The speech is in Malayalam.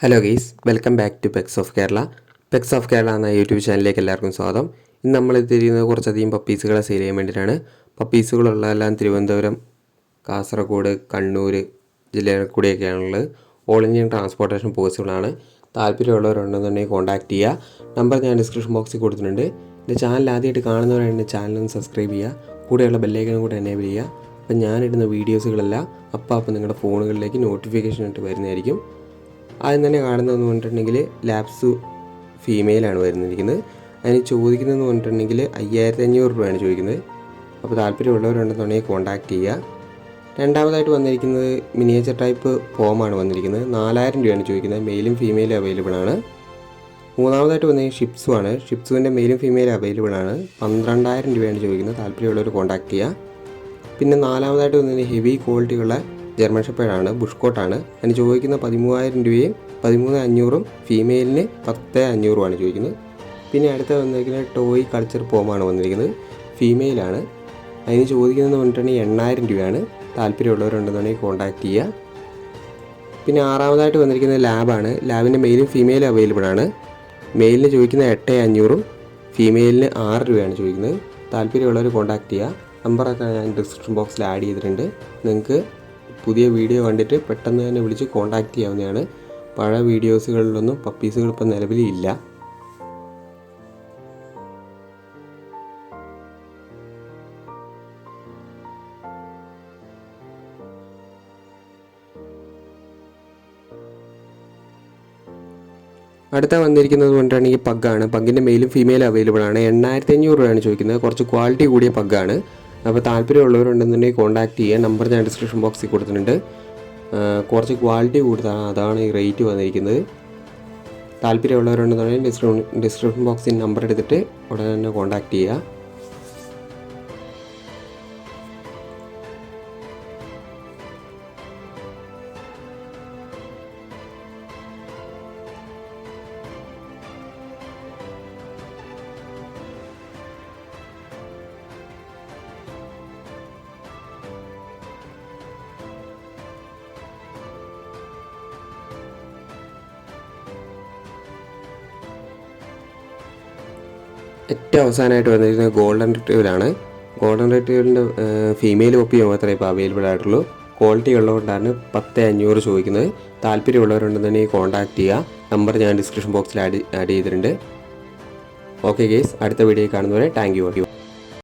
Hello guys welcome back to pets of Kerala pets of Kerala എന്ന യൂട്യൂബ് ചാനലിലേക്ക് എല്ലാവർക്കും സ്വാഗതം. ഇന്ന് നമ്മൾ തിരിയുന്നത് കുറച്ചധികം പപ്പീസുകളെ സെയിൽ ചെയ്യാൻ വേണ്ടിയിട്ടാണ്. പപ്പീസുകളുള്ളതെല്ലാം തിരുവനന്തപുരം കാസർഗോഡ് കണ്ണൂർ ജില്ലകളിൽ കൂടിയൊക്കെയാണുള്ളത് ഓൾ ഇന്ത്യൻ ട്രാൻസ്പോർട്ടേഷൻ പോസിബിളാണ് താല്പര്യമുള്ളവരുണ്ടെന്നുണ്ടെങ്കിൽ കോൺടാക്ട് ചെയ്യുക. നമ്പർ ഞാൻ ഡിസ്ക്രിപ്ഷൻ ബോക്സിൽ കൊടുത്തിട്ടുണ്ട്. എന്റെ ചാനൽ ആദ്യമായിട്ട് കാണുന്നവരാണെങ്കിൽ ചാനൽ ഒന്ന് സബ്സ്ക്രൈബ് ചെയ്യുക. കൂടെയുള്ള ബെല്ലൈക്കനും കൂടെ എനേബിൾ ചെയ്യുക. അപ്പം ഞാനിടുന്ന വീഡിയോസുകളെല്ലാം അപ്പം അപ്പം നിങ്ങളുടെ ഫോണുകളിലേക്ക് നോട്ടിഫിക്കേഷൻ ആയിട്ട് വരുന്നതായിരിക്കും. ആദ്യം തന്നെ കാണുന്നതെന്ന് പറഞ്ഞിട്ടുണ്ടെങ്കിൽ ലാപ്സ് ഫീമെയിലാണ് വരുന്നിരിക്കുന്നത്. അതിന് ചോദിക്കുന്നതെന്ന് പറഞ്ഞിട്ടുണ്ടെങ്കിൽ അയ്യായിരത്തി അഞ്ഞൂറ് രൂപയാണ് ചോദിക്കുന്നത്. അപ്പോൾ താല്പര്യമുള്ളവരുണ്ടെന്നുണ്ടെങ്കിൽ കോൺടാക്ട് ചെയ്യുക. രണ്ടാമതായിട്ട് വന്നിരിക്കുന്നത് മിനിയേച്ചർ ടൈപ്പ് ഫോമാണ് വന്നിരിക്കുന്നത്. നാലായിരം രൂപയാണ് ചോദിക്കുന്നത്. മെയിലും ഫീമെയിലും അവൈലബിൾ ആണ്. മൂന്നാമതായിട്ട് വന്നത് ഷിപ്സു ആണ്. ഷിപ്സുവിന്റെ മെയിലും ഫീമെയിലും അവൈലബിൾ ആണ്. പന്ത്രണ്ടായിരം രൂപയാണ് ചോദിക്കുന്നത്. താല്പര്യമുള്ളവർ കോൺടാക്ട് ചെയ്യുക. പിന്നെ നാലാമതായിട്ട് വന്നത് ഹെവി ക്വാളിറ്റിയുള്ള ജർമ്മൻ ഷെപ്പേഡാണ് ബുഷ്കോട്ടാണ് അതിന് ചോദിക്കുന്ന പതിമൂവായിരം രൂപയും പതിമൂന്ന് അഞ്ഞൂറും ഫീമെയിലിന് പത്ത് അഞ്ഞൂറുമാണ് ചോദിക്കുന്നത്. പിന്നെ അടുത്ത വന്നിരിക്കുന്നത് ടോയ് കൾച്ചർ പോമാണ് വന്നിരിക്കുന്നത്. ഫീമെയിലാണ്. അതിന് ചോദിക്കുന്നത് പറഞ്ഞിട്ടുണ്ടെങ്കിൽ എണ്ണായിരം രൂപയാണ്. താല്പര്യമുള്ളവരുണ്ടെന്നുണ്ടെങ്കിൽ കോൺടാക്ട് ചെയ്യുക. പിന്നെ ആറാമതായിട്ട് വന്നിരിക്കുന്നത് ലാബാണ്. ലാബിന്റെ മെയിലും ഫീമെയിലും അവൈലബിൾ ആണ്. മെയിലിന് ചോദിക്കുന്ന എട്ട് അഞ്ഞൂറും ഫീമെയിലിന് ആറ് രൂപയാണ് ചോദിക്കുന്നത്. താല്പര്യമുള്ളവർ കോൺടാക്ട് ചെയ്യുക. നമ്പറൊക്കെ ഞാൻ ഡിസ്ക്രിപ്ഷൻ ബോക്സിൽ ആഡ് ചെയ്തിട്ടുണ്ട്. നിങ്ങൾക്ക് പുതിയ വീഡിയോ കണ്ടിട്ട് പെട്ടെന്ന് തന്നെ വിളിച്ച് കോണ്ടാക്ട് ചെയ്യാവുന്നതാണ്. പഴയ വീഡിയോസുകളിലൊന്നും പപ്പീസുകൾ ഇപ്പം നിലവിലില്ല അടുത്ത വന്നിരിക്കുന്നത് കൊണ്ടാണെങ്കിൽ പഗ്ഗാണ്. പഗ്ഗിന്റെ മെയിലും ഫീമെയിലും അവൈലബിൾ ആണ്. എണ്ണായിരത്തി അഞ്ഞൂറ് രൂപയാണ് ചോദിക്കുന്നത്. കുറച്ച് ക്വാളിറ്റി കൂടിയ പഗ്ഗാണ്. അപ്പോൾ താല്പര്യമുള്ളവരുണ്ടെന്നുണ്ടെങ്കിൽ കോൺടാക്ട് ചെയ്യുക നമ്പർ ഞാൻ ഡിസ്ക്രിപ്ഷൻ ബോക്സിൽ കൊടുത്തിട്ടുണ്ട്. കുറച്ച് ക്വാളിറ്റി കൂടുതലാണ് അതാണ് ഈ റേറ്റ് വന്നിരിക്കുന്നത്. താല്പര്യമുള്ളവരുണ്ടെന്നുണ്ടെങ്കിൽ ഡിസ്ക്രിപ്ഷൻ ഡിസ്ക്രിപ്ഷൻ ബോക്സിൽ നമ്പർ എടുത്തിട്ട് ഉടനെ തന്നെ കോൺടാക്ട് ചെയ്യുക. ഏറ്റവും അവസാനമായിട്ട് വന്നിരിക്കുന്നത് ഗോൾഡൻ റിട്രീവലാണ് ഗോൾഡൻ റിട്രീവലിന്റെ ഫീമെയിൽ കോപ്പി മാത്രമേ ഇപ്പോൾ അവൈലബിൾ ആയിട്ടുള്ളൂ. ക്വാളിറ്റി ഉള്ളതുകൊണ്ടാണ് പത്ത് അഞ്ഞൂറ് ചോദിക്കുന്നത്. താല്പര്യമുള്ളവരുണ്ടെന്നുണ്ടെങ്കിൽ കോൺടാക്ട് ചെയ്യുക നമ്പർ ഞാൻ ഡിസ്ക്രിപ്ഷൻ ബോക്സിൽ ആഡ് ആഡ് ചെയ്തിട്ടുണ്ട്. ഓക്കെ ഗേസ് അടുത്ത വീഡിയോ കാണുന്നവരെ താങ്ക് യു